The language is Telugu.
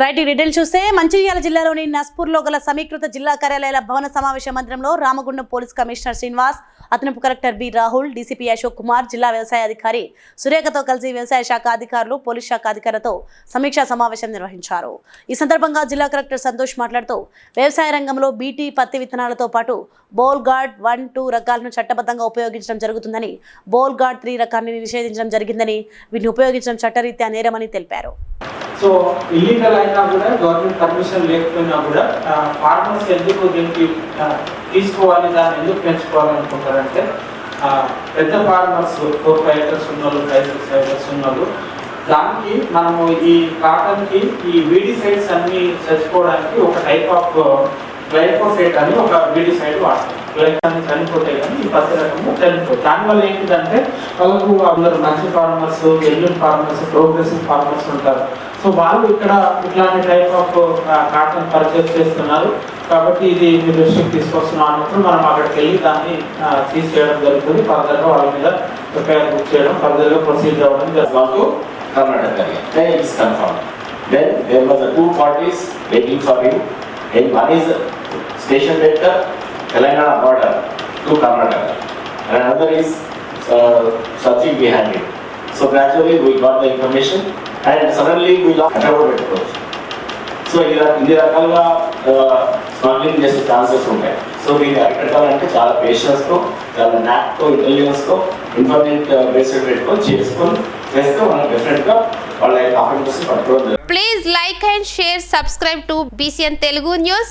రైట్ ఈ డీటెయిల్ చూస్తే మంచిర్యాల జిల్లాలోని నస్పూర్లో గల సమీకృత జిల్లా కార్యాలయాల భవన సమావేశ మందిరంలో రామగుండం పోలీస్ కమిషనర్ శ్రీనివాస్ అదనపు collector B Rahul DCP Ashok Kumar జిల్లా వ్యవసాయ అధికారి సురేఖతో కలిసి వ్యవసాయ శాఖ అధికారులు పోలీస్ శాఖ అధికారులతో సమీక్షా సమావేశం నిర్వహించారు. ఈ సందర్భంగా జిల్లా కలెక్టర్ సంతోష్ మాట్లాడుతూ వ్యవసాయ రంగంలో బీటీ పత్తి విత్తనాలతో పాటు బోల్ గార్డ్ వన్ టూ రకాలను చట్టబద్ధంగా ఉపయోగించడం జరుగుతుందని బోల్ గార్డ్ త్రీ రకాన్ని నిషేధించడం జరిగిందని వీటిని ఉపయోగించడం చట్టరీత్యా నేరమని తెలిపారు. సో ఇల్లీగల్ అయినా కూడా గవర్నమెంట్ పర్మిషన్ లేకపోయినా కూడా ఫార్మర్స్ ఎందుకు దీనికి తీసుకోవాలి దాన్ని ఎందుకు పెంచుకోవాలనుకుంటారంటే పెద్ద ఫార్మర్స్ ఫోర్ ఫైవ్ ఎకర్స్ ఉన్న వాళ్ళు ఫైవ్ సిక్స్ ఎకర్స్ ఉన్న వాళ్ళు దానికి మనము ఈ కాటన్కి ఈ వీడిసైడ్స్ అన్ని చచ్చిపోవడానికి ఒక టైప్ ఆఫ్ గ్లైఫోసేట్ అని ఒక వీడిసైడ్ వాడతారు గ్లైఫాన్ని చనిపోతే కానీ ఈ పత్తి రకము చనిపోతుంది దానివల్ల ఏంటిదంటే వాళ్ళకు అందరు మంచి ఫార్మర్స్ ఎల్యూన్ ఫార్మర్స్ ప్రోగ్రెసివ్ ఫార్మర్స్ ఉంటారు. సో వాళ్ళు ఇక్కడ ఇట్లాంటి టైప్ ఆఫ్ కాటన్ పర్చేస్ చేస్తున్నారు. కాబట్టి ఇది మీరు దృష్టికి తీసుకొస్తున్నాం అన్నప్పుడు మనం అక్కడికి వెళ్ళి దాన్ని తీసుకెళ్ళడం తీసేయడం జరుగుతుంది. ఫర్దర్గా వాళ్ళ మీద రిపేర్ బుక్ చేయడం ఫర్దర్గా ప్రొసీడ్ అవ్వడం జరుగుతుంది. Karnataka. Then it is confirmed. Then there was a two parties waiting for him. And one is station at Telangana border to Karnataka. And another is uh, searching behind it. So gradually we got the information and suddenly we lost about approach. So ఇలా ఇన్ని రకాలుగా స్మగ్లింగ్ చేసే ఛాన్సెస్ ఉంటాయి సో మీరు అరికట్టాలంటే చాలా పేషెన్స్తో చాలా న్యాక్తో ఇంటెలిజెన్స్తో ఇన్ఫర్మేట్ బేస్డ్ పెట్టుకొని చేసుకొని చేస్తే మనం డెఫినెట్గా వాళ్ళ యొక్క ఆఫెన్సెస్ పట్టుకోవడం జరుగుతుంది. Please like and share, subscribe to BCN Telugu News.